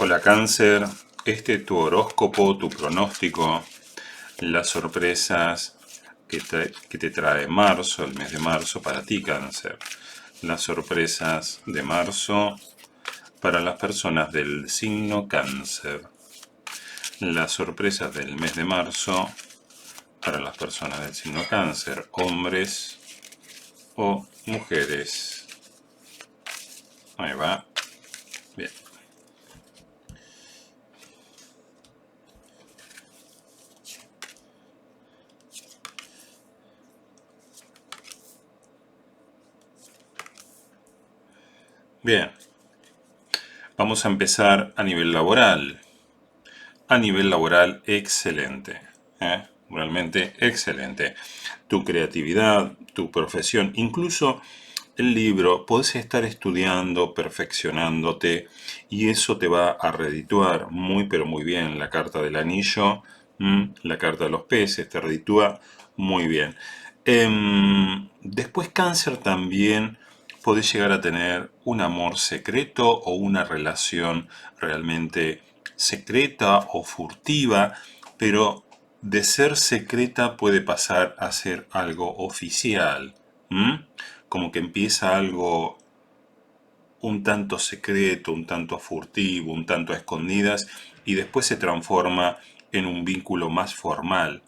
Hola cáncer, este es tu horóscopo, tu pronóstico, las sorpresas que te, que te trae marzo, el mes de marzo para ti cáncer. Las sorpresas de marzo para las personas del signo cáncer. Las sorpresas del mes de marzo para las personas del signo cáncer, hombres o mujeres. Ahí va. Bien. Bien, vamos a empezar a nivel laboral. A nivel laboral, excelente. ¿eh? Realmente excelente. Tu creatividad, tu profesión, incluso el libro, puedes estar estudiando, perfeccionándote y eso te va a redituar muy pero muy bien. La carta del anillo, la carta de los peces, te reditúa muy bien. Em, después cáncer también podés llegar a tener un amor secreto o una relación realmente secreta o furtiva, pero de ser secreta puede pasar a ser algo oficial. Como que empieza algo un tanto secreto, un tanto furtivo, un tanto a escondidas, y después se transforma en un vínculo más formal.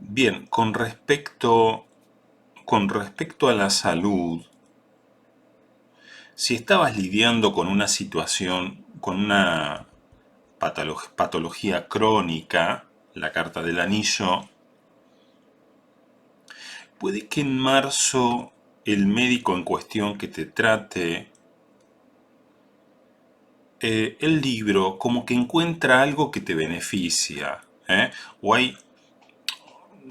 Bien, con respecto, con respecto a la salud, si estabas lidiando con una situación, con una patología crónica, la carta del anillo, puede que en marzo el médico en cuestión que te trate eh, el libro como que encuentra algo que te beneficia, ¿eh? o hay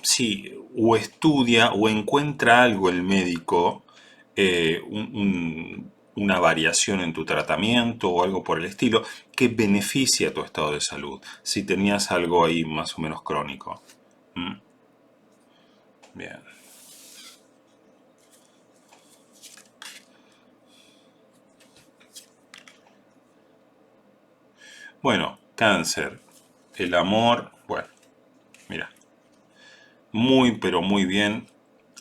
sí, o estudia o encuentra algo el médico, eh, una variación en tu tratamiento o algo por el estilo, que beneficia tu estado de salud, si tenías algo ahí más o menos crónico. ¿Mm? Bien. Bueno, cáncer, el amor, bueno, muy pero muy bien,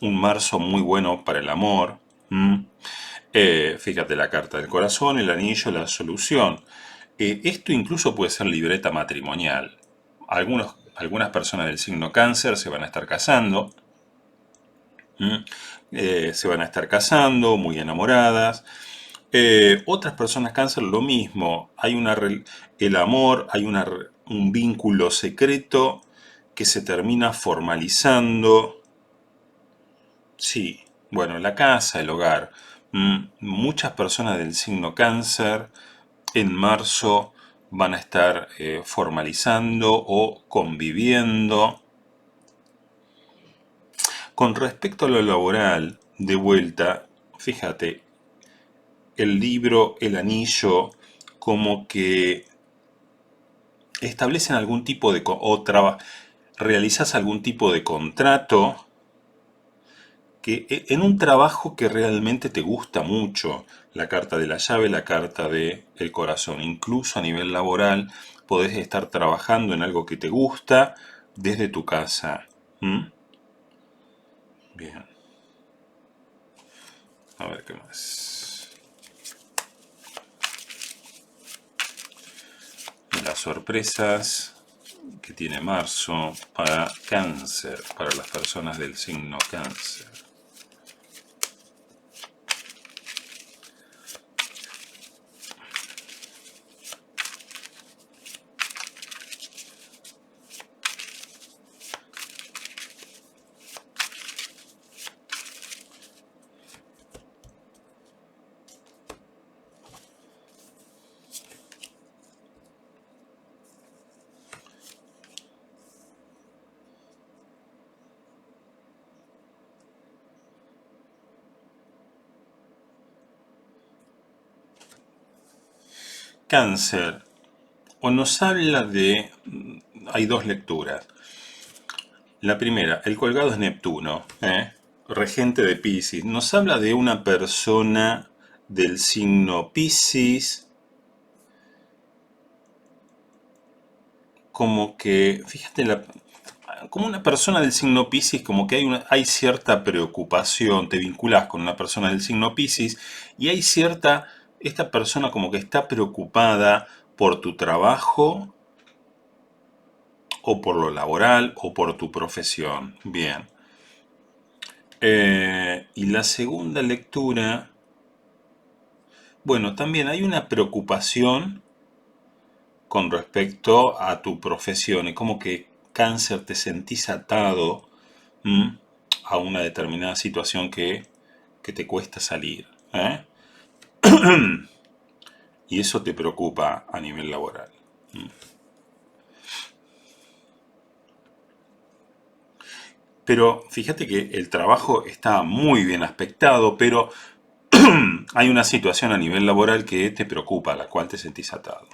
un marzo muy bueno para el amor. Eh, fíjate la carta del corazón, el anillo, la solución. Eh, esto incluso puede ser libreta matrimonial. Algunos, algunas personas del signo cáncer se van a estar casando. Eh, se van a estar casando, muy enamoradas. otras personas cáncer lo mismo. Hay una, el amor, hay una, un vínculo secreto que se termina formalizando. Sí, bueno, la casa, el hogar. Mm, muchas personas del signo cáncer en marzo van a estar eh, formalizando o conviviendo. Con respecto a lo laboral, de vuelta, fíjate, el libro, el anillo, como que establecen algún tipo de... o realizas algún tipo de contrato que e, en un trabajo que realmente te gusta mucho, la carta de la llave, la carta del el corazón, incluso a nivel laboral, podés estar trabajando en algo que te gusta desde tu casa. Bien. A ver qué más. Las sorpresas tiene marzo para cáncer, para las personas del signo cáncer. Cáncer, o nos habla de... Hay dos lecturas. La primera, el colgado es Neptuno. ¿eh? regente de Pisces, nos habla de una persona del signo Pisces, como que, fíjate, la, como una persona del signo Pisces, como que hay, una, hay cierta preocupación, te vinculas con una persona del signo Pisces y hay cierta, esta persona como que está preocupada por tu trabajo o por lo laboral o por tu profesión. Bien. Eh, y la segunda lectura, bueno, también hay una preocupación con respecto a tu profesión. Es como que cáncer te sentís atado a una determinada situación que, te cuesta salir. ¿eh? Y eso te preocupa a nivel laboral. Pero fíjate que el trabajo está muy bien aspectado, pero hay una situación a nivel laboral que te preocupa, a la cual te sentís atado.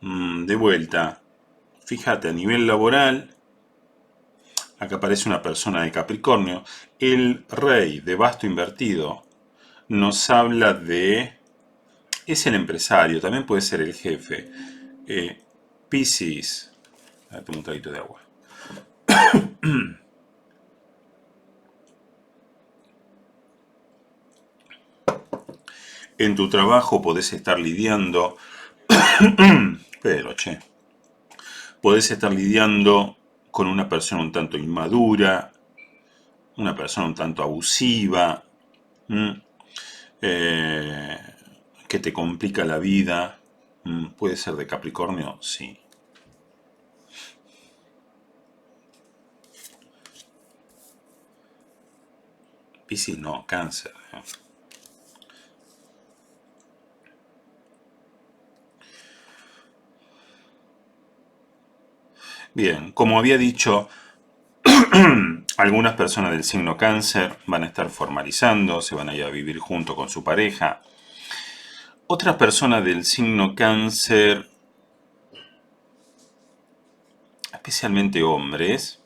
Mm, de vuelta, fíjate, a nivel laboral, acá aparece una persona de Capricornio, el rey de basto invertido nos habla de... Es el empresario, también puede ser el jefe. Eh, Pisces. un traguito de agua. en tu trabajo podés estar lidiando pero, che, podés estar lidiando con una persona un tanto inmadura, una persona un tanto abusiva, eh, que te complica la vida. ¿Puede ser de Capricornio? Sí. Piscis no, cáncer. Bien, como había dicho, algunas personas del signo cáncer van a estar formalizando, se van a ir a vivir junto con su pareja. Otras personas del signo cáncer, especialmente hombres,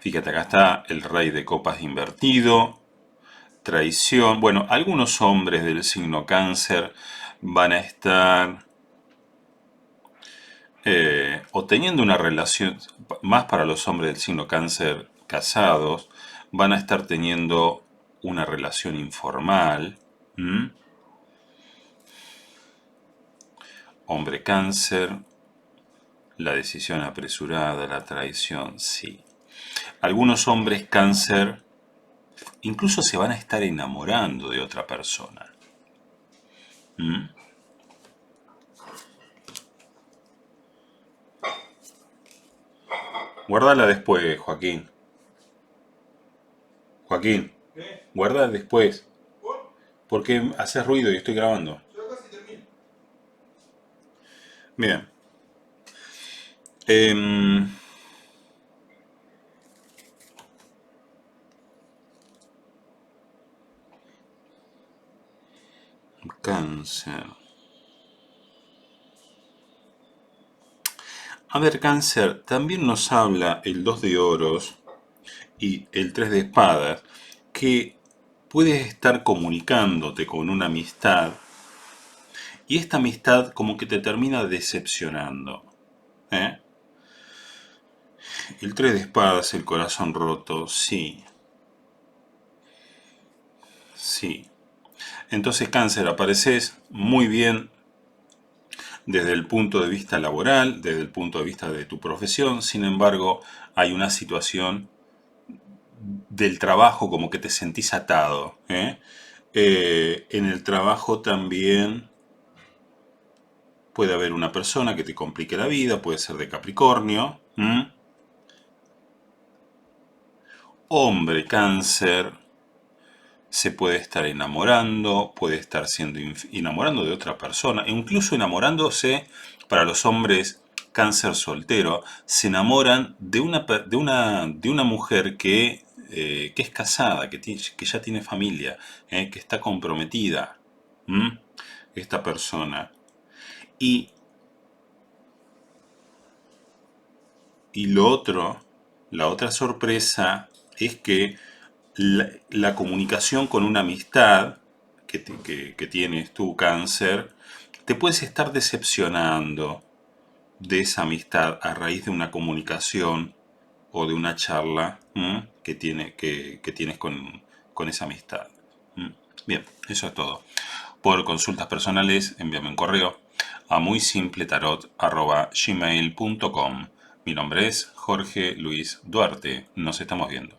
fíjate acá está el rey de copas invertido, traición, bueno, algunos hombres del signo cáncer van a estar eh, o teniendo una relación, más para los hombres del signo cáncer casados, van a estar teniendo una relación informal. Hombre cáncer, la decisión apresurada, la traición, sí. Algunos hombres cáncer incluso se van a estar enamorando de otra persona. Guárdala después, Joaquín. Joaquín. Guarda después. ¿Por? Porque haces ruido y estoy grabando. Yo casi termino. Bien. Eh, cáncer. A ver, cáncer, también nos habla el 2 de oros y el 3 de espadas, que puedes estar comunicándote con una amistad y esta amistad como que te termina decepcionando. ¿eh? El 3 de espadas, el corazón roto, sí. Sí. Entonces, cáncer, apareces muy bien desde el punto de vista laboral, desde el punto de vista de tu profesión, sin embargo, hay una situación del trabajo como que te sentís atado. ¿eh? Eh, en el trabajo también puede haber una persona que te complique la vida, puede ser de Capricornio. Hombre, cáncer, se puede estar enamorando, puede estar siendo enamorando de otra persona, e incluso enamorándose para los hombres cáncer soltero, se enamoran de una, de una, de una mujer que, eh, que, es casada, que, que ya tiene familia, eh, que está comprometida, esta persona. Y, y lo otro, la otra sorpresa es que la, comunicación con una amistad que, tienes tu cáncer, te puedes estar decepcionando de esa amistad a raíz de una comunicación o de una charla que, tiene, que, tienes con, esa amistad. Bien, eso es todo. Por consultas personales, envíame un correo a muy gmail.com Mi nombre es Jorge Luis Duarte. Nos estamos viendo.